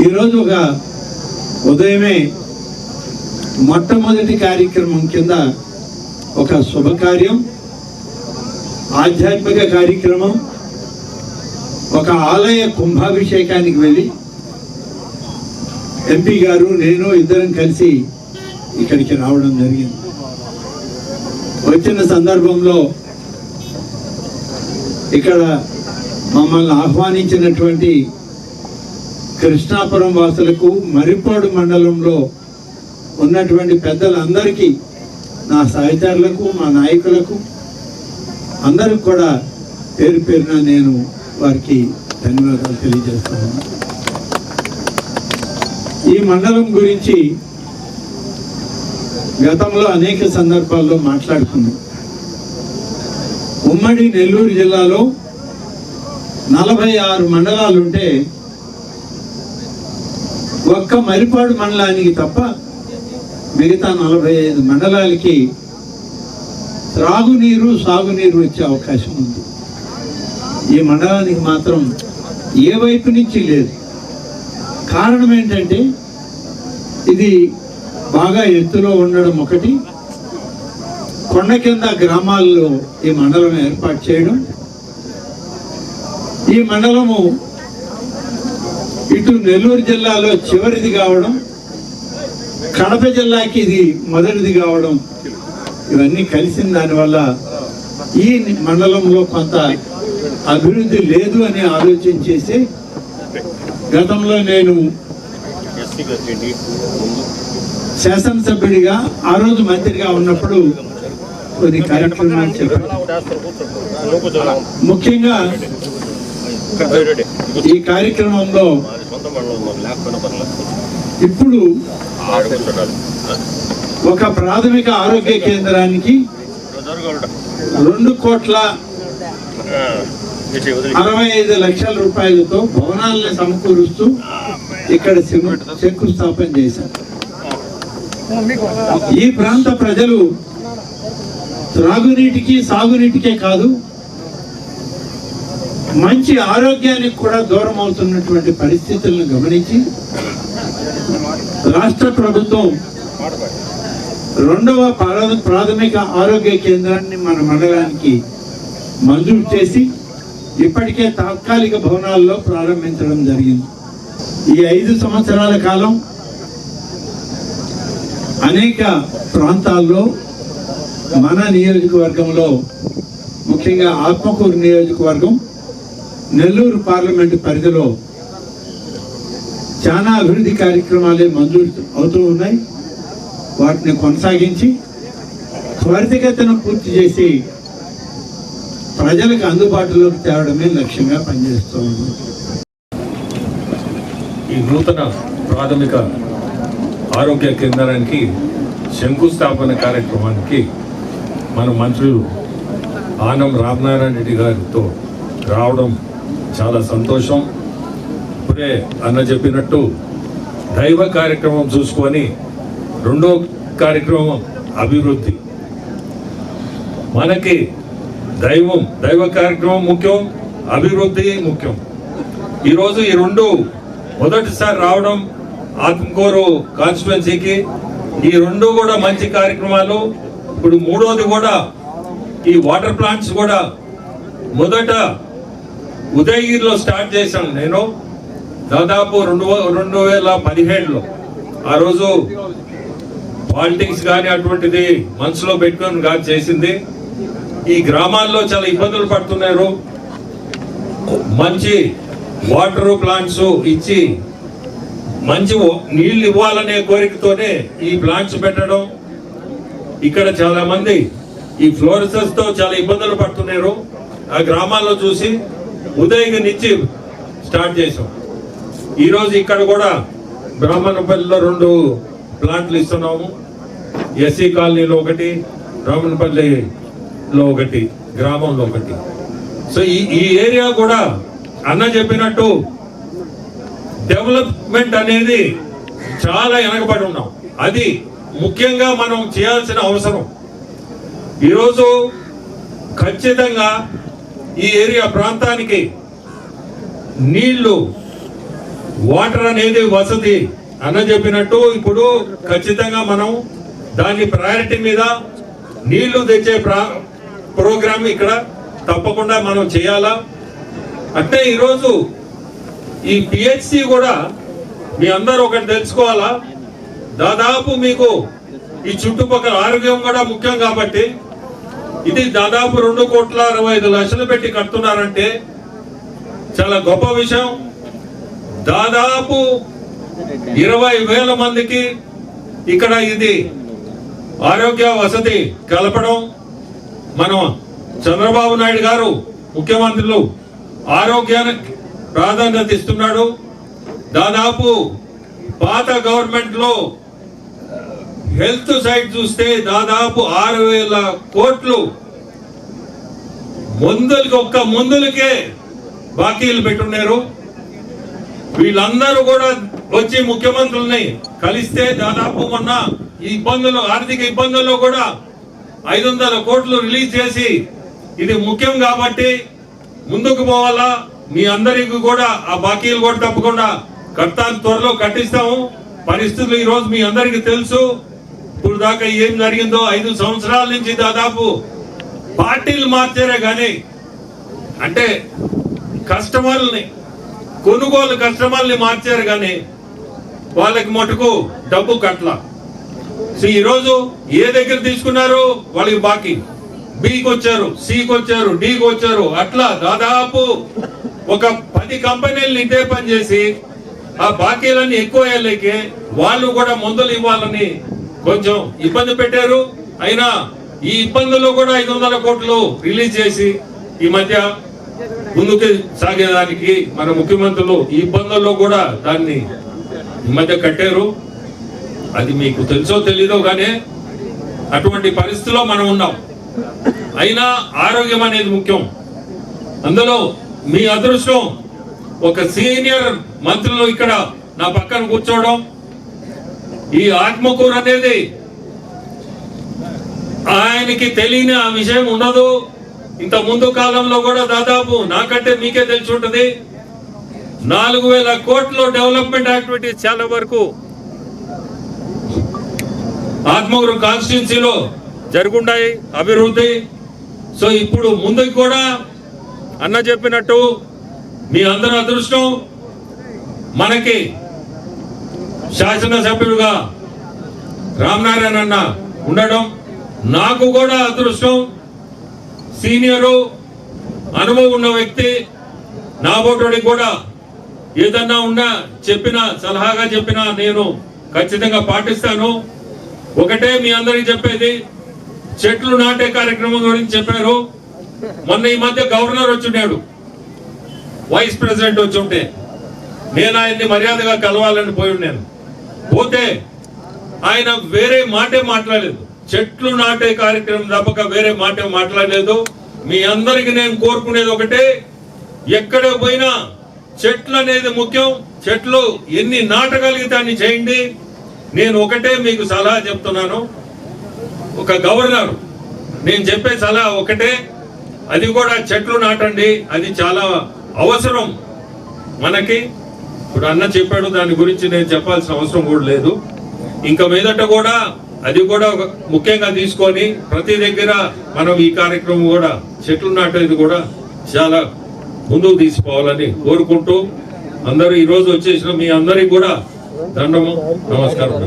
ఈరోజు ఒక ఉదయమే మొట్టమొదటి కార్యక్రమం కింద ఒక శుభకార్యం ఆధ్యాత్మిక కార్యక్రమం ఒక ఆలయ కుంభాభిషేకానికి వెళ్ళి ఎంపీ గారు నేను ఇద్దరం కలిసి ఇక్కడికి రావడం జరిగింది. వచ్చిన సందర్భంలో ఇక్కడ మమ్మల్ని ఆహ్వానించినటువంటి కృష్ణాపురం వాసులకు మరిపాడు మండలంలో ఉన్నటువంటి పెద్దలందరికీ నా సహచరులకు మా నాయకులకు అందరికి కూడా పేరు పేరున నేను వారికి ధన్యవాదాలు తెలియజేస్తాను ఈ మండలం గురించి గతంలో అనేక సందర్భాల్లో మాట్లాడుకున్నాం. ఉమ్మడి నెల్లూరు జిల్లాలో నలభై ఆరు మండలాలుంటే ఒక్క మరిపాడు మండలానికి తప్ప మిగతా నలభై ఐదు మండలాలకి త్రాగునీరు సాగునీరు వచ్చే అవకాశం ఉంది. ఈ మండలానికి మాత్రం ఏ వైపు నుంచి లేదు. కారణం ఏంటంటే ఇది బాగా ఎత్తులో ఉండడం ఒకటి. కొండ కింద గ్రామాల్లో ఈ మండలం ఏర్పాటు చేయడం. ఈ మండలము ఇటు నెల్లూరు జిల్లాలో చివరిది కావడం కడప జిల్లాకి ఇది మొదటిది కావడం ఇవన్నీ కలిసిన దానివల్ల ఈ మండలంలో కొంత అభివృద్ధి లేదు అని ఆలోచన చేసి గతంలో నేను శాసనసభ్యుడిగా ఆ రోజు మంత్రిగా ఉన్నప్పుడు కొన్ని కార్యక్రమాలు చెప్పాను. ముఖ్యంగా ఈ కార్యక్రమంలో ఇప్పుడు ఒక ప్రాథమిక ఆరోగ్య కేంద్రానికి రెండు కోట్ల అరవై ఐదు లక్షల రూపాయలతో భవనాలను సమకూరుస్తూ ఇక్కడ శంకుస్థాపన చేశారు. ఈ ప్రాంత ప్రజలు త్రాగునీటికి సాగునీటికే కాదు మంచి ఆరోగ్యానికి కూడా దూరం అవుతున్నటువంటి పరిస్థితులను గమనించి రాష్ట్ర ప్రభుత్వం రెండవ ప్రాథమిక ఆరోగ్య కేంద్రాన్ని మన మండలానికి మంజూరు చేసి ఇప్పటికే తాత్కాలిక భవనాల్లో ప్రారంభించడం జరిగింది. ఈ ఐదు సంవత్సరాల కాలం అనేక ప్రాంతాల్లో మన నియోజకవర్గంలో ముఖ్యంగా ఆత్మకూరు నియోజకవర్గం నెల్లూరు పార్లమెంటు పరిధిలో చాలా అభివృద్ధి కార్యక్రమాలే మంజూరు అవుతూ ఉన్నాయి. వాటిని కొనసాగించి త్వరితగతిన పూర్తి చేసి ప్రజలకు అందుబాటులోకి తేవడమే లక్ష్యంగా పనిచేస్తూ ఉంది. ఈ నూతన ప్రాథమిక ఆరోగ్య కేంద్రానికి శంకుస్థాపన కార్యక్రమానికి మన మంత్రులు ఆనం రామనారాయణ రెడ్డి గారితో రావడం చాలా సంతోషం. ఇప్పుడే అన్న చెప్పినట్టు దైవ కార్యక్రమం చూసుకొని రెండో కార్యక్రమం అభివృద్ధి. మనకి దైవం దైవ కార్యక్రమం ముఖ్యం అభివృద్ధి ముఖ్యం. ఈరోజు ఈ రెండు మొదటిసారి రావడం ఆత్మకూరు కాన్స్టిట్యున్సీకి ఈ రెండు కూడా మంచి కార్యక్రమాలు. ఇప్పుడు మూడోది కూడా ఈ వాటర్ ప్లాంట్స్ కూడా మొదట ఉదయగిరిలో స్టార్ట్ చేశాను నేను. దాదాపు రెండు రెండు వేల పదిహేడులో. ఆ రోజు పాలిటిక్స్ కానీ అటువంటిది మనసులో పెట్టుకొని కాదు చేసింది. ఈ గ్రామాల్లో చాలా ఇబ్బందులు పడుతున్నారు. మంచి వాటర్ ప్లాంట్స్ ఇచ్చి మంచి నీళ్ళు ఇవ్వాలనే కోరికతోనే ఈ ప్లాంట్స్ పెట్టడం. ఇక్కడ చాలా మంది ఈ ఫ్లోరసెస్తో చాలా ఇబ్బందులు పడుతున్నారు. ఆ గ్రామాల్లో చూసి ఉదయం నుంచి స్టార్ట్ చేసాం ఈరోజు ఇక్కడ కూడా బ్రాహ్మణపల్లిలో రెండు ప్లాంట్లు ఇస్తున్నాము. ఎస్సీ కాలనీలో ఒకటి బ్రాహ్మణపల్లిలో ఒకటి గ్రామంలో ఒకటి. సో ఈ ఈ ఏరియా కూడా అన్న చెప్పినట్టు డెవలప్మెంట్ అనేది చాలా వెనకబడి ఉన్నాం. అది ముఖ్యంగా మనం చేయాల్సిన అవసరం. ఈరోజు ఖచ్చితంగా ఈ ఏరియా ప్రాంతానికి నీళ్ళు వాటర్ అనేది వసతి అన్న చెప్పినట్టు ఇప్పుడు ఖచ్చితంగా మనం దాని ప్రయారిటీ మీద నీళ్ళు తెచ్చే ప్రా- ప్రోగ్రామ్ ఇక్కడ తప్పకుండా మనం చేయాలా. అంటే ఈరోజు ఈ పిహెచ్సి కూడా మీ అందరూ ఒకటి తెలుసుకోవాలా? దాదాపు మీకు ఈ చుట్టుపక్కల ఆరోగ్యం కూడా ముఖ్యం కాబట్టి ఇది దాదాపు రెండు కోట్ల అరవై ఐదు లక్షలు పెట్టి కడుతున్నారంటే చాలా గొప్ప విషయం. దాదాపు ఇరవై వేల మందికి ఇక్కడ ఇది ఆరోగ్య వసతి కలపడం. మనం చంద్రబాబు నాయుడు గారు ముఖ్యమంత్రులు ఆరోగ్యానికి ప్రాధాన్యత ఇస్తున్నాడు. దాదాపు పాత గవర్నమెంట్లో హెల్త్ సైడ్ చూస్తే దాదాపు ఆరు వేల కోట్లు. మందులకి ఒక్క మందులకే బాకీలు పెట్టున్నారు. వీళ్ళందరూ కూడా వచ్చి ముఖ్యమంత్రుల్ని కలిస్తే దాదాపు మొన్న ఈ ఇబ్బందులు ఆర్థిక ఇబ్బందుల్లో కూడా ఐదు వందల కోట్లు రిలీజ్ చేసి ఇది ముఖ్యం కాబట్టి ముందుకు పోవాలా? మీ అందరికి కూడా ఆ బాకీలు కూడా తప్పకుండా కడతాను త్వరలో కట్టిస్తాము. పరిస్థితులు ఈరోజు మీ అందరికీ తెలుసు. ఇప్పుడు దాకా ఏం జరిగిందో ఐదు సంవత్సరాల నుంచి దాదాపు పార్టీలు మార్చారే కానీ అంటే కస్టమర్లని కొనుగోలు కస్టమర్ని మార్చారు కానీ వాళ్ళకి మటుకు డబ్బు కట్ల సో ఈరోజు ఏ దగ్గర తీసుకున్నారు వాళ్ళకి బాకీ. బికి వచ్చారు సికి వచ్చారు డికి వచ్చారు అట్లా దాదాపు ఒక పది కంపెనీలు ఇదే పని చేసి ఆ బాకీలన్నీ ఎక్కువ అయ్యేలేకే వాళ్ళు కూడా మందులు ఇవ్వాలని కొంచెం ఇబ్బంది పెట్టారు. అయినా ఈ ఇబ్బందుల్లో కూడా ఐదు వందల కోట్లు రిలీజ్ చేసి ఈ మధ్య ముందుకు సాగేదానికి మన ముఖ్యమంత్రులు ఈ ఇబ్బందుల్లో కూడా దాన్ని ఈ మధ్య కట్టారు. అది మీకు తెలుసో తెలీదో కానీ అటువంటి పరిస్థితిలో మనం ఉన్నాం. అయినా ఆరోగ్యం అనేది ముఖ్యం. అందులో మీ అదృష్టం ఒక సీనియర్ మంత్రులు ఇక్కడ నా పక్కన కూర్చోవడం ఈ ఆత్మకూరు అనేది ఆయనకి తెలియని ఆ విషయం ఉండదు. ఇంత ముందు కాలంలో కూడా దాదాపు నాకంటే మీకే తెలిసి ఉంటుంది. నాలుగు వేల కోట్ల డెవలప్మెంట్ యాక్టివిటీస్ చాలా వరకు ఆత్మగురు కాన్స్టిట్యున్సీలో జరుగుండాయి అభివృద్ధి. సో ఇప్పుడు ముందుకు కూడా అన్న చెప్పినట్టు మీ అందరి అదృష్టం మనకి శాసనసభ్యుడుగా రామనారాయణ అన్న ఉండడం నాకు కూడా అదృష్టం. సీనియరు అనుభవం ఉన్న వ్యక్తి నా బోటోడికి కూడా ఏదన్నా ఉన్నా చెప్పిన సలహాగా చెప్పినా నేను ఖచ్చితంగా పాటిస్తాను. ఒకటే మీ అందరికి చెప్పేది చెట్లు నాటే కార్యక్రమం గురించి చెప్పారు. మొన్న ఈ మధ్య గవర్నర్ వచ్చిండాడు వైస్ ప్రెసిడెంట్ వచ్చి ఉంటే. నేను ఆయన్ని మర్యాదగా కలవాలని పోయి నేను పోతే ఆయన వేరే మాటే మాట్లాడలేదు. చెట్లు నాటే కార్యక్రమం తప్పక వేరే మాటే మాట్లాడలేదు. మీ అందరికి నేను కోరుకునేది ఒకటే ఎక్కడ పోయినా చెట్లు అనేది ముఖ్యం. చెట్లు ఎన్ని నాటగలిగితే అన్ని చేయండి. నేను ఒకటే మీకు సలహా చెప్తున్నాను. ఒక గవర్నర్ నేను చెప్పే సలహా ఒకటే అది కూడా చెట్లు నాటండి. అది చాలా అవసరం మనకి. ఇప్పుడు అన్న చెప్పాడు దాని గురించి నేను చెప్పాల్సిన అవసరం కూడా లేదు. ఇంకా మీదట కూడా అది కూడా ఒక ముఖ్యంగా తీసుకొని ప్రతి దగ్గర మనం ఈ కార్యక్రమం కూడా చెట్లు నాటేది కూడా చాలా ముందుకు తీసుకోవాలని కోరుకుంటూ అందరూ ఈరోజు వచ్చేసిన మీ అందరికి కూడా దండము నమస్కారం.